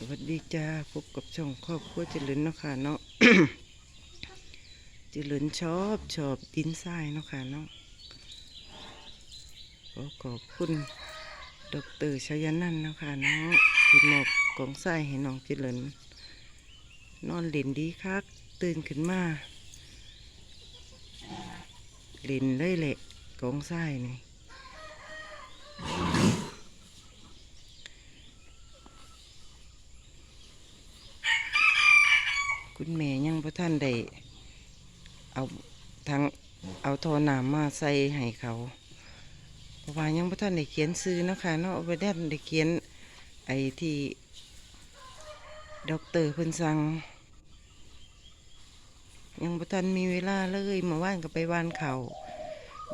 สวัสดีจ้าพบกับช่องครอบครัวเจริญเนาะค่ะเนาะเจริญชอบชอบดินทรายเนาะค่ะเนาะขอขอบคุณดรชยนันท์เนาะค่ะเนาะที่มอบกองทรายให้น้องเจริญนอนเล่นดีคักตื่นขึ้นมาเล่นเลยแหละกองทรายนี่ คุณแม่ยังพระท่านได้เอาทางเอาทอน้ำมาใส่ให้เขาเพราะว่ายังพระท่านได้เขียนซื้อนะคะเนาะเอาไปได้ได้เขียนไอ้ที่ด็อกเตอร์เพิ่นสั่งยังพระท่านมีเวลาเลยมาว่านก็ไปว่านเขา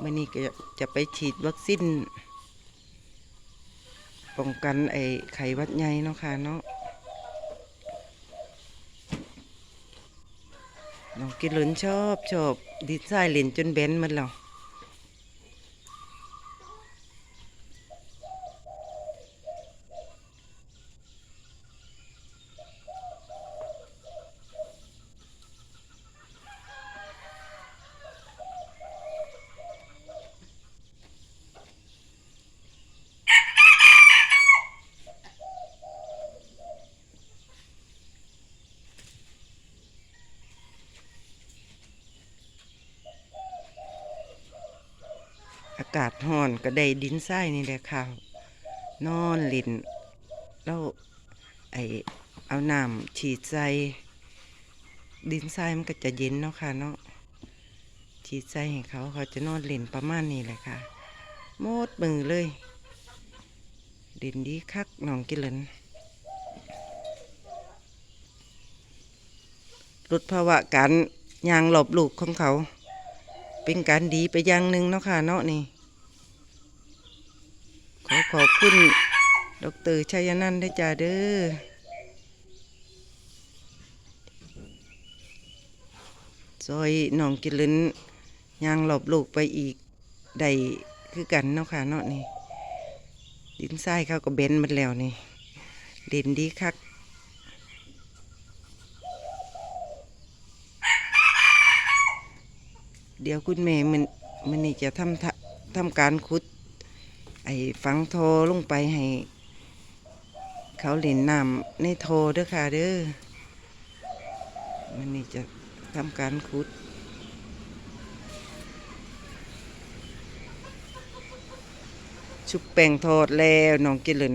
มื่อนี้ก็จะไปฉีดวัคซีนป้องกันไอ้ไข้วัดใหญ่เนาะค่ะเนาะ น้อง กินหลุนชอบชอบดีไซน์เหรียญจนเบนมันหรอ อากาศร้อนก็ได้ดินทรายนี่แหละค่ะ นอนเลินแล้วไอเอาน้ำฉีดใส่ดินทรายมันก็จะเย็นเนาะค่ะเนาะฉีดใส่ให้เขาเขาจะนอนเล่นประมาณนี้แหละค่ะหมดมือเลยเด่นดีคักน้องกิเลนลดภาวะการยางหลบลูกของเขา เป็นการดีไปอย่างหนึ่งเนาะค่ะเนาะนี่ อขอบคุณดอกเตอรชัยนันท์ได้จ้าเด้อซอยหนองกิลินยางหลบลูกไปอีกได้คือกันเนาะค่ะเนาะนี่ ดินทรายเขาก็เบนมันแล้วนี่เด่นดีคักเดี๋ยวคุณแม่มันมันนี่จะทำทำการขุด ไอ้ฝังโทลงไปให้ เขาเล่นน้ำในโทเด้อค่ะเด้อมันนี่จะทำการขุดชุบแป้งทอดแล้วน้องกินเหลิน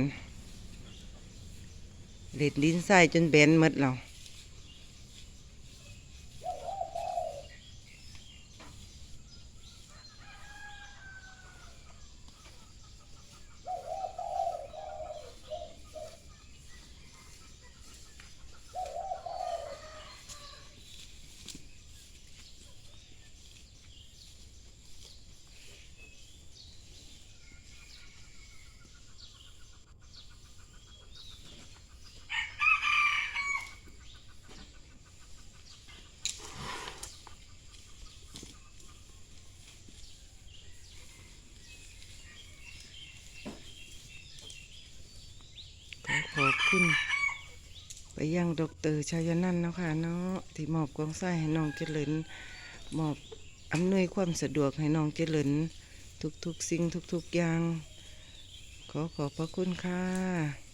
เล่นดินทรายจนแบนหมดแล้ว ขอขอบ คุณ ไปยังดอกเตอรชายนันท์เนาะค่ะเนาะที่มอบกองไส้ให้น้องเจริญมอบอำนวยความสะดวกให้น้องเจริญทุกๆสิ่งทุกๆอย่าง ขอขอบพระคุณค่ะ